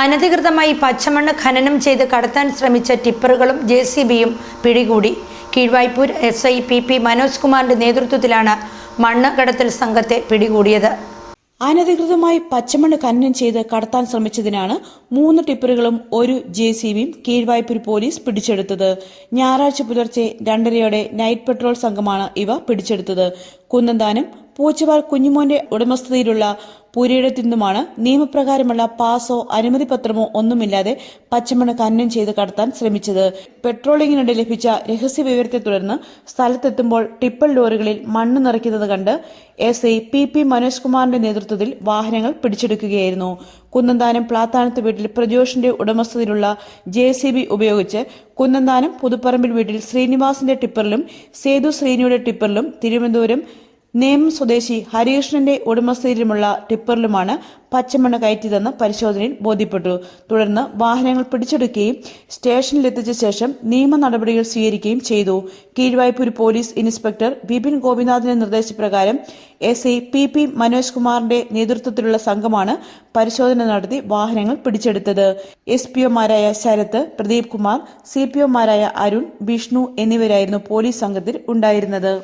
അനധികൃതമായി പച്ചമണ്ണ് ഖനനം ചെയ്ത് കടത്താൻ ശ്രമിച്ച ടിപ്പറുകളും ജെ സി ബിയും പിടികൂടി. Keezhvaipur S I P P Manoj കുമാറിന്റെ നേതൃത്വത്തിലാണ് മണ്ണ് കടത്തൽ സംഘത്തെ പിടികൂടിയത്. അനധികൃതമായി പച്ചമണ്ണ് ഖനനം ചെയ്ത് കടത്താൻ ശ്രമിച്ചതിനാണ് മൂന്ന് ടിപ്പറുകളും ഒരു ജെ സി ബിയും കീഴ്വായ്പൂർ പോലീസ് പിടിച്ചെടുത്തത്. ഞായറാഴ്ച പുലർച്ചെ രണ്ടരയോടെ നൈറ്റ് പെട്രോൾ സംഘമാണ് ഇവ പിടിച്ചെടുത്തത്. കുന്നന്താനം പൂച്ചവാൾ കുഞ്ഞുമോന്റെ ഉടമസ്ഥതയിലുള്ള പുരയിടത്തു നിന്നുമാണ് നിയമപ്രകാരമുള്ള പാസോ അനുമതി പത്രമോ ഒന്നുമില്ലാതെ പച്ചമണ് ഖനനം ചെയ്ത് കടത്താൻ ശ്രമിച്ചത്. പെട്രോളിങ്ങിനിടെ ലഭിച്ച രഹസ്യ വിവരത്തെ തുടർന്ന് സ്ഥലത്തെത്തുമ്പോൾ ടിപ്പൽ ലോറികളിൽ മണ്ണ് നിറയ്ക്കുന്നത് കണ്ട് S I P P Manoj കുമാറിന്റെ നേതൃത്വത്തിൽ വാഹനങ്ങൾ പിടിച്ചെടുക്കുകയായിരുന്നു. കുന്നന്താനം പ്ലാത്താനത്ത് വീട്ടിൽ പ്രജോഷിന്റെ ഉടമസ്ഥതയിലുള്ള ജെ സി ബി ഉപയോഗിച്ച് കുന്നന്താനം പുതുപ്പറമ്പിൽ വീട്ടിൽ ശ്രീനിവാസിന്റെ ടിപ്പറിലും സേതു ശ്രീനിയുടെ ടിപ്പറിലും തിരുവനന്തപുരം നേമം സ്വദേശി ഹരികൃഷ്ണന്റെ ഉടമസ്ഥയിലുമുള്ള ടിപ്പറിലുമാണ് പച്ചമണ്ണ് കയറ്റിയതെന്ന് പരിശോധനയിൽ ബോധ്യപ്പെട്ടു. തുടർന്ന് വാഹനങ്ങൾ പിടിച്ചെടുക്കുകയും സ്റ്റേഷനിലെത്തിച്ച ശേഷം നിയമ നടപടികൾ സ്വീകരിക്കുകയും ചെയ്തു. കീഴ്വായ്പൂർ പോലീസ് ഇൻസ്പെക്ടർ ബിപിൻ ഗോപിനാഥിന്റെ നിർദ്ദേശപ്രകാരം S I P P Manoj കുമാറിന്റെ നേതൃത്വത്തിലുള്ള സംഘമാണ് പരിശോധന നടത്തി വാഹനങ്ങൾ പിടിച്ചെടുത്തത്. എസ് പി ഒമാരായ ശരത് പ്രദീപ് കുമാർ സി പി ഒമാരായ അരുൺ വിഷ്ണു എന്നിവരായിരുന്നു പോലീസ് സംഘത്തിൽ ഉണ്ടായിരുന്നത്.